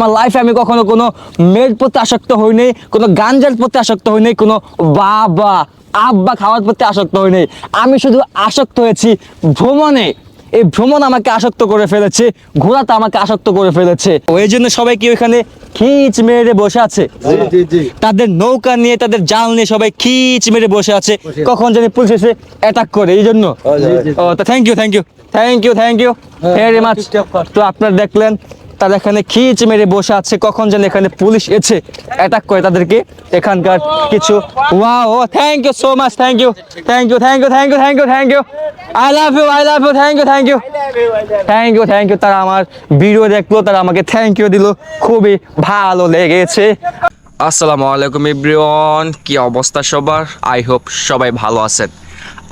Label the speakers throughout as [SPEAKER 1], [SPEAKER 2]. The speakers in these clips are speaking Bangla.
[SPEAKER 1] আমার লাইফে আমি কখনো কোনো মেয়ের প্রতি আসক্ত হই হইনি কোনো গাঞ্জার প্রতি আসক্ত হইনি কোনো বাবা আব্বা খাওয়ার প্রতি আসক্ত হইনি আমি শুধু আসক্ত হয়েছি ভ্রমণে। এই ভ্রমণ আমাকে আসক্ত করে ফেলেছে ঘোরাটা আমাকে আসক্ত করে ফেলেছে। ওই জন্য সবাই কি ওইখানে খিচ মেরে বসে আছে? তাদের নৌকা নিয়ে তাদের জাল নিয়ে সবাই খিচ মেরে বসে আছে। কখন জানি পুলিশ এসে অ্যাটাক করে এই জন্য। ও তো thank you thank you thank you thank you very much তো আপনার দেখলেন তারা এখানে খিচ মেরে বসে আছে। কখন যেন এখানে পুলিশ এসে অ্যাটাক করে তাদেরকে। এখানকার কিছু wow thank you so much thank you thank you thank you thank you thank you thank you I love you I love you thank you thank you thank you thank you তারা আমার ভিডিও দেখল, তারা আমাকে থ্যাংক ইউ দিল। খুবই ভালো লেগেছে।
[SPEAKER 2] আসসালামু আলাইকুম এভরিওয়ান কি অবস্থা সবার? আই হোপ সবাই ভালো আছেন।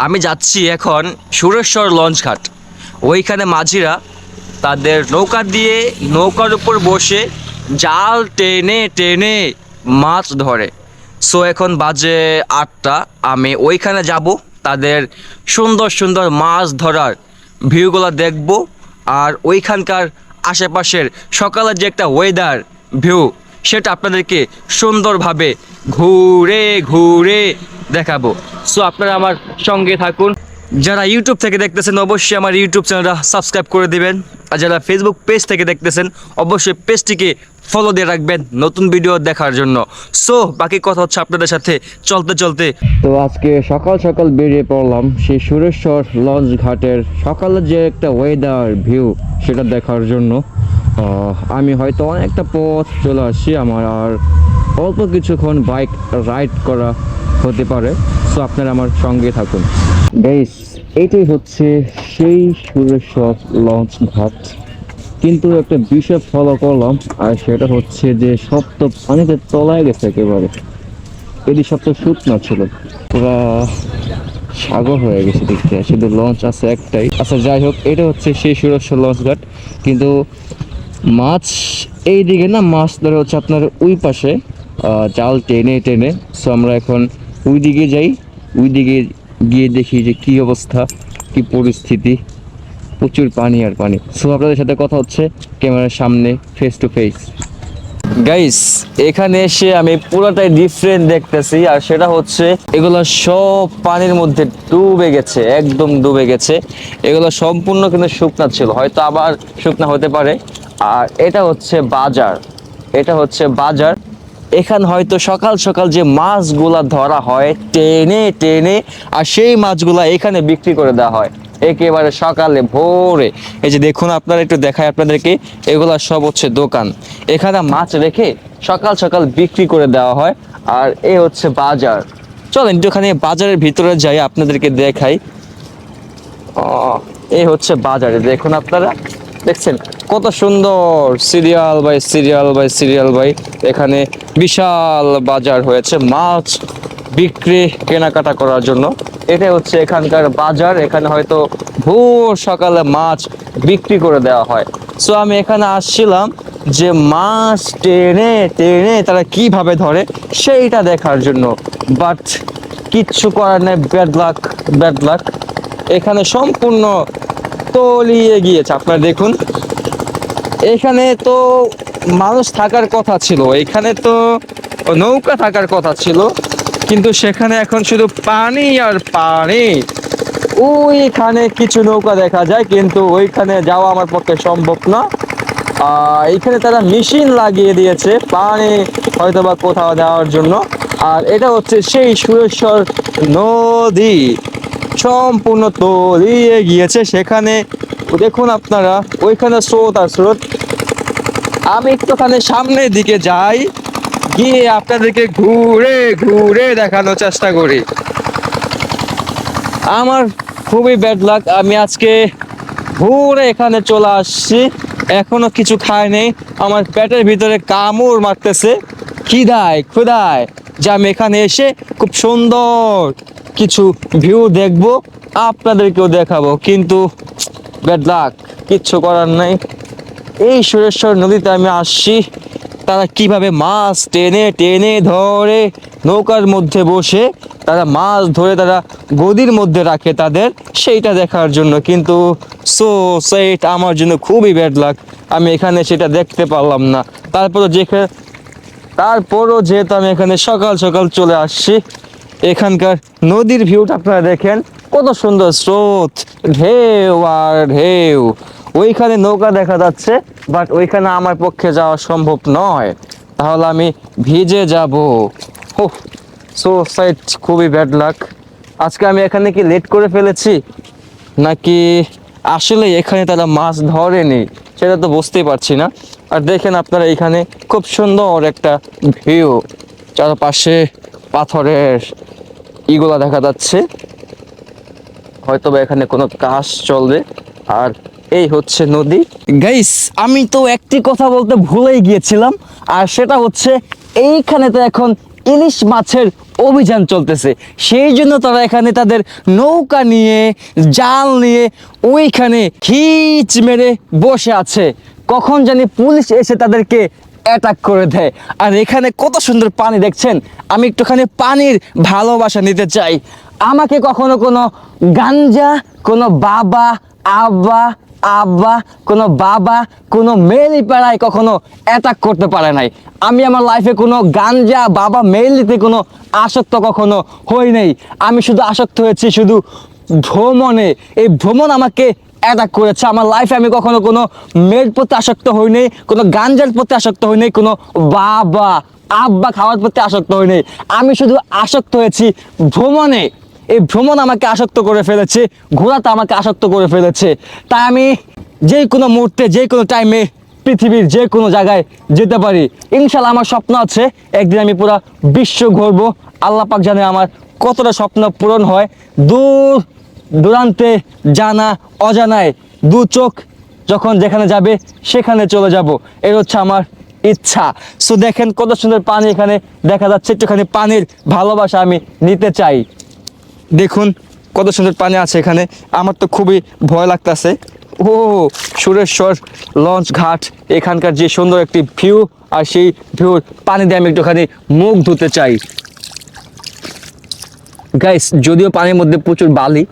[SPEAKER 2] আমি যাচ্ছি এখন সুরেশ্বর লঞ্চ ঘাট। ওইখানে মাঝিরা তাদের নৌকা দিয়ে নৌকার উপর বসে জাল টেনে টেনে মাছ ধরে। সো এখন বাজে আটটা, আমি ওইখানে যাব, তাদের সুন্দর সুন্দর মাছ ধরার ভিউগুলো দেখব, আর ওইখানকার আশেপাশের সকালের যে একটা ওয়েদার ভিউ সেটা আপনাদেরকে সুন্দরভাবে ঘুরে ঘুরে দেখাবো। সো আপনারা আমার সঙ্গে থাকুন। যারা ইউটিউব থেকে দেখতেছেন, অবশ্যই আমার ইউটিউব চ্যানেলটা সাবস্ক্রাইব করে দিবেন। আর যারা ফেসবুক পেজ থেকে দেখতেছেন, অবশ্যই পেজটিকে ফলো দিয়ে রাখবেন নতুন ভিডিও দেখার জন্য। সো বাকি কথা হচ্ছে আপনাদের সাথে চলতে চলতে।
[SPEAKER 1] তো আজকে সকাল সকাল বেরিয়ে পড়লাম। সেই সুরেশ্বর লঞ্চ ঘাটের সকালের যে একটা ওয়েদার ভিউ সেটা দেখার জন্য। আমি হয়তো অনেকটা পথ চলে আসছি আমার, আর অল্প কিছুক্ষণ বাইক রাইড করা হতে পারে, সো আপনারা আমার সঙ্গে থাকুন। বেশ এইটাই হচ্ছে সেই সুরেশ্বর লঞ্চ ঘাট। কিন্তু একটা বিষয় ফলো করলাম, আর সেটা হচ্ছে যে সব তো পানিতে তলায় গেছে একেবারে। এটি সব তো শুকনো ছিল। পুরা সাগর হয়ে গেছে দেখতে। শুধু লঞ্চ আছে একটাই। আচ্ছা যাই হোক, এটা হচ্ছে সেই সুরক্ষা লঞ্চ ঘাট। কিন্তু মাছ এই দিকে না, মাছ ধরে হচ্ছে আপনার ওই পাশে। জাল টেনে টেনে। সো আমরা এখন ওই দিকে যাই। ওই দিকে গিয়ে দেখি যে কি অবস্থা, কি পরিস্থিতি। প্রচুর পানি আর পানি। সো আপনাদের সাথে কথা হচ্ছে ক্যামেরার সামনে ফেস টু ফেস গাইস এখানে এসে আমি পুরোটাই ডিফারেন্ট দেখতেছি। আর সেটা হচ্ছে, এগুলো সব পানির মধ্যে ডুবে গেছে, একদম ডুবে গেছে। এগুলো সম্পূর্ণ কিন্তু শুকনা ছিল। হয়তো আবার শুকনা হতে পারে। আর এটা হচ্ছে বাজার। এটা হচ্ছে বাজার। এখানে হয়তো সকাল সকাল যে মাছগুলা ধরা হয়, টেনে টেনে, আর সেই মাছগুলা এখানে বিক্রি করে দেওয়া হয়। একেবারে সকালে ভোরে। এই যে দেখুন আপনারা, একটু দেখায় আপনাদেরকে, এগুলা সব হচ্ছে দোকান। এখানে মাছ রেখে সকাল সকাল বিক্রি করে দেওয়া হয়, আর এ হচ্ছে বাজার। চলেন একটুখানি বাজারের ভিতরে যাই, আপনাদেরকে দেখাই। এই হচ্ছে বাজারে। দেখুন আপনারা, দেখছেন? কত সুন্দর serial by serial by serial by এখানে বিশাল বাজার হয়েছে মাছ বিক্রি, কেনাকাটা করার জন্য। এটা হচ্ছে এখানকার বাজার। এখানে হয়তো ভোর সকালে মাছ বিক্রি করে দেওয়া হয়। সো আমি এখানে আসছিলাম যে মাছ টেনে টেনে তারা কীভাবে ধরে সেইটা দেখার জন্য। বাট কিচ্ছু করার নেই। ব্যাড লাক ব্যাড লাক এখানে সম্পূর্ণ তলিয়ে গিয়েছে। আপনারা দেখুন। এখানে তো মানুষ থাকার কথা ছিল, এখানে তো নৌকা থাকার কথা ছিল, কিন্তু সেখানে এখন শুধু পানি আর পানি। ওইখানে কিছু নৌকা দেখা যায়, কিন্তু ওইখানে যাওয়া আমার পক্ষে সম্ভব না। এখানে তারা মেশিন লাগিয়ে দিয়েছে পানি হয়তো বা কোথাও দেওয়ার জন্য। আর এটা হচ্ছে সেই সুরেশ্বর নদী। সম্পূর্ণ তলিয়ে গিয়েছে, সেখানে দেখুন আপনারা, ওইখানে স্রোত আর স্রোত। আমি একটুখানি সামনের দিকে যাই, গিয়ে আপনাদেরকে ঘুরে ঘুরে দেখানোর চেষ্টা করি। আমার খুবই ব্যাড লাক আমি আজকে ঘুরে এখানে চলে আসছি। এখনও কিছু খাই নেই। আমার পেটের ভিতরে কামড় মারতেছে। খিদায় ক্ষুদায় যে আমি এখানে এসে খুব সুন্দর কিছু ভিউ দেখব, আপনাদেরকেও দেখাবো। কিন্তু ব্যাড লাক কিচ্ছু করার নাই। এই সুরেশ্বর নদীতে আমি আসছি। তারা কীভাবে মাছ টেনে টেনে ধরে নৌকার মধ্যে বসে, তারা মাছ ধরে তারা গদির মধ্যে রাখে তাদের, সেইটা দেখার জন্য। কিন্তু সো সেইট আমার জন্য খুবই ব্যাড লাগ আমি এখানে সেটা দেখতে পারলাম না। তারপরে যেখানে তারপরও যেহেতু আমি এখানে সকাল সকাল চলে আসছি, এখানকার নদীর ভিউটা আপনারা দেখেন। কত সুন্দর স্রোত, ঢেউ আর ঢেউ। ওইখানে নৌকা দেখা যাচ্ছে বাট ওইখানে আমার পক্ষে যাওয়া সম্ভব নয়। তাহলে আমি ভিজে যাব। ও সো সাইড খুবই ব্যাড লাক আজকে আমি এখানে কি লেট করে ফেলেছি? নাকি আসলে এখানে তারা মাছ ধরেনি? সেটা তো বুঝতেই পারছি না। আর দেখেন আপনারা এখানে খুব সুন্দর একটা ভিউ চারপাশে পাথরের ইগুলা দেখা যাচ্ছে। হয়তো বা এখানে কোনো কাজ চলবে। আর এই হচ্ছে নদী। গাইস, আমি তো একটি কথা বলতে ভুলেই গিয়েছিলাম, আর সেটা হচ্ছে এইখানে তো এখন ইলিশ মাছের অভিযান চলতেছে। সেই জন্য তারা এখানে তাদের নৌকা নিয়ে, জাল নিয়ে ওইখানে খিচ মেরে বসে আছে। কখন জানি পুলিশ এসে তাদেরকে অ্যাটাক করে দেয়। আর এখানে কত সুন্দর পানি, দেখছেন? আমি একটুখানি পানির ভালোবাসা নিতে চাই। আমাকে কখনো কোনো গাঞ্জা, কোনো বাবা, আব্বা আব্বা, কোনো বাবা, কোনো মেয়েলি পাড়ায় কখনো অ্যাটাক করতে পারে নাই। আমি আমার লাইফে কোনো গাঞ্জা, বাবা, মেয়েলিতে কোনো আসক্ত কখনো হই নাই। আমি শুধু আসক্ত হয়েছি শুধু ভ্রমণে। এই ভ্রমণ আমাকে অ্যাটাক করেছে। আমার লাইফে আমি কখনো কোনো মেয়ের প্রতি আসক্ত হই হইনি কোনো গাঞ্জার প্রতি আসক্ত হইনি কোনো বাবা, আব্বা খাওয়ার প্রতি আসক্ত হই হইনি আমি শুধু আসক্ত হয়েছি ভ্রমণে। এই ভ্রমণ আমাকে আসক্ত করে ফেলেছে, ঘোরাটা আমাকে আসক্ত করে ফেলেছে। তাই আমি যে কোনো মুহূর্তে, যে কোনো টাইমে পৃথিবীর যে কোনো জায়গায় যেতে পারি। ইনশাল্লাহ আমার স্বপ্ন আছে, একদিন আমি পুরো বিশ্ব ঘুরবো। আল্লাহ পাক জানে আমার কতটা স্বপ্ন পূরণ হয়। দূর দূরান্তে জানা অজানায় দু চোখ যখন যেখানে যাবে, সেখানে চলে যাব। এর হচ্ছে আমার ইচ্ছা। সো দেখেন কত সুন্দর পানি এখানে দেখা যাচ্ছে। একটুখানি পানির ভালোবাসা আমি নিতে চাই। দেখুন কত সুন্দর পানি আছে এখানে। আমার তো খুবই ভয় লাগতেছে। ও, সুরেশ্বর লঞ্চ ঘাট, এখানকার যে সুন্দর একটি ভিউ আর সেই ভিউর পানি দিয়ে আমি একটুখানি মুখ ধুতে চাই। গাইস যদিও পানির মধ্যে প্রচুর বালি,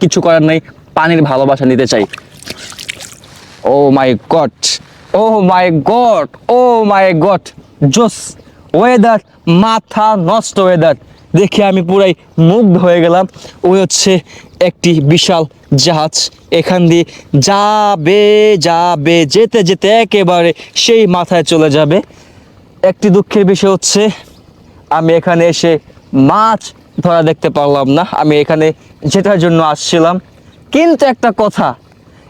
[SPEAKER 1] কিছু করার নাই, পানির ভালোবাসা নিতে চাই। ও my god, oh my god, oh my god, জোস ওয়েদার মাথা নষ্ট ওয়েদার দেখে আমি পুরাই মুগ্ধ হয়ে গেলাম। ওই হচ্ছে একটি বিশাল জাহাজ। এখান দিয়ে যাবে যাবে, যেতে যেতে একেবারে সেই মাথায় চলে যাবে। একটি দুঃখের বিষয় হচ্ছে, আমি এখানে এসে মাছ ধরা দেখতে পারলাম না। আমি এখানে যেটার জন্য আসছিলাম। কিন্তু একটা কথা,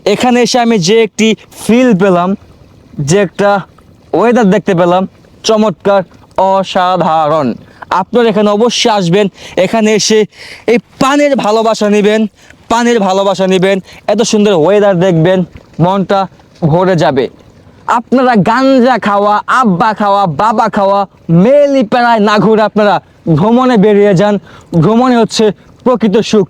[SPEAKER 1] এখানে এসে আমি যে একটি ফিল পেলাম, যে একটা ওয়েদার দেখতে পেলাম, চমৎকার, অসাধারণ। আপনারা এখানে অবশ্যই আসবেন। এখানে এসে এই পানির ভালোবাসা নেবেন, পানির ভালোবাসা নেবেন। এত সুন্দর ওয়েদার দেখবেন, মনটা ভরে যাবে। আপনারা গাঞ্জা খাওয়া, আব্বা খাওয়া, বাবা খাওয়া, মেলি পেড়ায় না ঘুরে আপনারা ভ্রমণে বেরিয়ে যান। ভ্রমণে হচ্ছে প্রকৃত সুখ।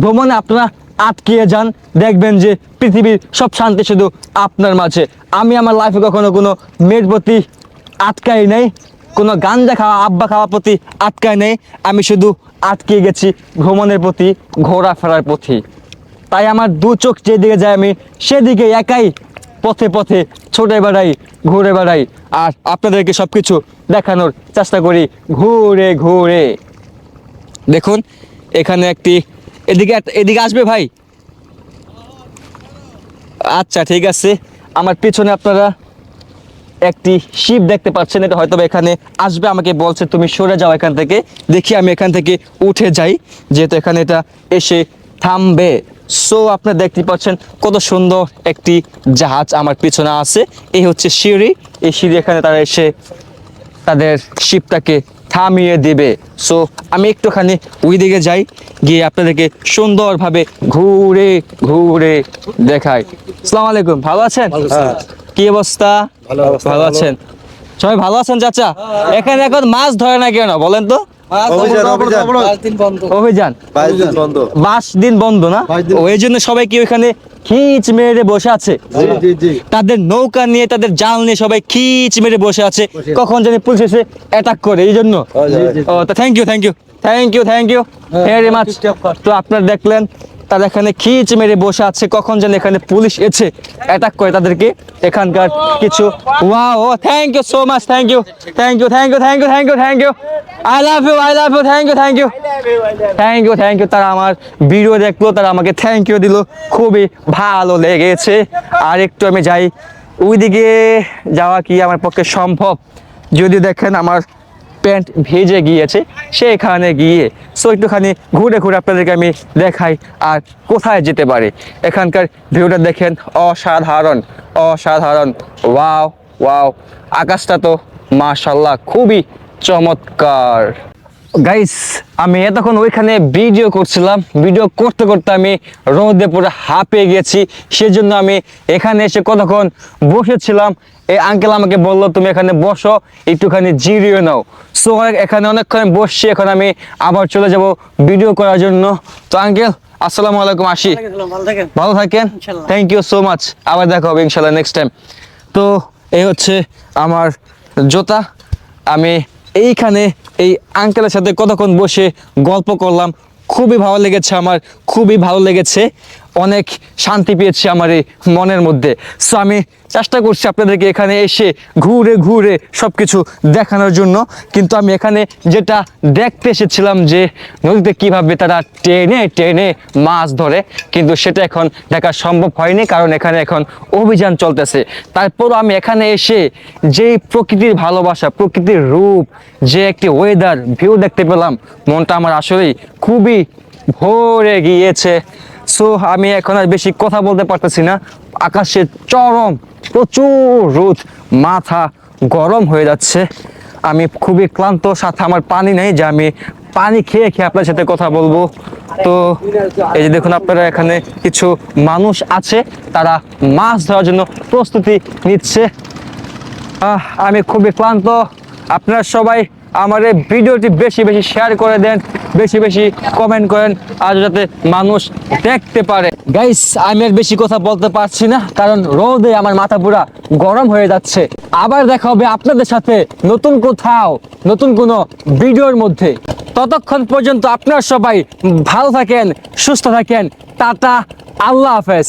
[SPEAKER 1] ভ্রমণে আপনারা আটকিয়ে যান। দেখবেন যে পৃথিবীর সব শান্তি শুধু আপনার মাঝে। আমি আমার লাইফে কখনো কোনো মেয়ের প্রতি আটকাই নেই। কোনো গাঞ্জা খাওয়া, আব্বা খাওয়ার প্রতি আটকায় নেই। আমি শুধু আটকে গেছি ভ্রমণের প্রতি, ঘোরাফেরার প্রতি। তাই আমার দু চোখ যেদিকে যায়, আমি সেদিকে একাই পথে পথে ছোটে বেড়াই, ঘুরে বেড়াই। আর আপনাদেরকে সব কিছু দেখানোর চেষ্টা করি ঘুরে ঘুরে। দেখুন, এখানে একটি, এদিকে এদিকে আসবে ভাই? আচ্ছা ঠিক আছে। আমার পিছনে আপনারা একটি শিপ দেখতে পাচ্ছেন, এটা হয়তো এখানে আসবে, আমাকে বলছে তুমি সরে যাও এখান থেকে। দেখি আমি এখান থেকে উঠে যাই, যেহেতু এখানে এটা এসে থামবে। সো আপনারা দেখতে পাচ্ছেন কত সুন্দর একটি জাহাজ আমার পিছনে আছে। এই হচ্ছে সিঁড়ি, এই সিঁড়ি এখানে তারা এসে তাদের শিপটাকে থামিয়ে দেবে। সো আমি একটুখানি ওই দিকে যাই, গিয়ে আপনাদেরকে সুন্দরভাবে ঘুরে ঘুরে দেখাই। আসসালামু আলাইকুম, ভালো আছেন? কি অবস্থা? ভালো আছেন। সবাই ভালো আছেন চাচা? এখানে এখন মাছ ধরে না কেন? বলেন তো।
[SPEAKER 3] অভিযান, দিন বন্ধ।
[SPEAKER 1] বাস দিন বন্ধ। না?
[SPEAKER 3] বাইশ দিন।
[SPEAKER 1] ও এই জন্য সবাই কি ওখানে খিচ মেরে বসে আছে?
[SPEAKER 3] জি জি জি।
[SPEAKER 1] তাদের নৌকা নিয়ে তাদের জাল নিয়ে সবাই খিচ মেরে বসে আছে। কখন জানি পুলিশ এসে অ্যাটাক করে এই জন্য। Thank you thank you thank you thank you very much তো আপনারা দেখলেন তারা এখানে খিচ মেরে বসে আছে। কখন যেন এখানে পুলিশ এসে অ্যাটাক করে তাদেরকে। এখানকার কিছু ও thank you so much thank you thank you thank you thank you thank you thank you I love you I love you thank you thank you thank you thank you তারা আমার ভিডিও দেখল, তারা আমাকে থ্যাংক ইউ দিল। খুবই ভালো লেগেছে। আর একটু আমি যাই। ওইদিকে যাওয়া কি আমার পক্ষে সম্ভব? যদি দেখেন আমার প্যান্ট ভেজে গিয়েছে, সেখানে গিয়ে সো একটুখানি ঘুরে ঘুরে আপনাদেরকে আমি দেখাই আর কোথায় যেতে পারি। এখানকার ভিউটা দেখেন, অসাধারণ অসাধারণ, ওয়াও ওয়াও, আকাশটা তো মাশাল্লাহ খুবই চমৎকার। গাইস, আমি এতক্ষণ ওইখানে ভিডিও করছিলাম, ভিডিও করতে করতে আমি রোদে পুরো হাঁপিয়ে গেছি, সেজন্য আমি এখানে এসে কতক্ষণ বসেছিলাম এই আঙ্কেল আমাকে বলল তুমি এখানে বসো একটুখানি জিরিয়ে নাও। সো এখানে অনেকক্ষণ বসছি এখন আমি আবার চলে যাব ভিডিও করার জন্য। তো আঙ্কেল আসসালামু আলাইকুম আসি
[SPEAKER 4] ভালো থাকেন।
[SPEAKER 1] থ্যাংক ইউ সো মাচ আবার দেখা হবে ইনশাল্লাহ নেক্সট টাইম তো এই হচ্ছে আমার জুতা। আমি এইখানে এই আঙ্কেলের সাথে কতক্ষণ বসে গল্প করলাম খুবই ভালো লেগেছে আমার খুবই ভালো লেগেছে। অনেক শান্তি পেয়েছি আমার এই মনের মধ্যে। সো আমি চেষ্টা করছি আপনাদেরকে এখানে এসে ঘুরে ঘুরে সব কিছু দেখানোর জন্য। কিন্তু আমি এখানে যেটা দেখতে এসেছিলাম যে নদীতে কীভাবে তারা টেনে টেনে মাছ ধরে, কিন্তু সেটা এখন দেখা সম্ভব হয়নি কারণ এখানে এখন অভিযান চলতেছে। তারপরও আমি এখানে এসে যেই প্রকৃতির ভালোবাসা, প্রকৃতির রূপ, যে একটি ওয়েদার ভিউ দেখতে পেলাম, মনটা আমার আসলেই খুবই ভরে গিয়েছে। সো আমি এখন আর বেশি কথা বলতে পারতেছি না। আকাশে চরম, প্রচুর রোদ, মাথা গরম হয়ে যাচ্ছে। আমি খুবই ক্লান্ত, সাথে আমার পানি নেই, যে আমি পানি খেয়ে খেয়ে আপনার সাথে কথা বলব। তো, এই যে দেখুন আপনারা এখানে কিছু মানুষ আছে, তারা মাছ ধরার জন্য প্রস্তুতি নিচ্ছে। আমি খুবই ক্লান্ত। আপনারা সবাই আমার এই ভিডিওটি বেশি বেশি শেয়ার করে দেন, বেশি বেশি কমেন্ট করেন, আর যাতে মানুষ দেখতে পারে। গাইস আমি আর বেশি কথা বলতে পারছি না, কারণ রোদে আমার মাথা পুরা গরম হয়ে যাচ্ছে। আবার দেখা হবে আপনাদের সাথে নতুন কোথাও, নতুন কোনো ভিডিওর মধ্যে। ততক্ষণ পর্যন্ত আপনারা সবাই ভালো থাকেন, সুস্থ থাকেন। টাটা, আল্লাহ হাফেজ।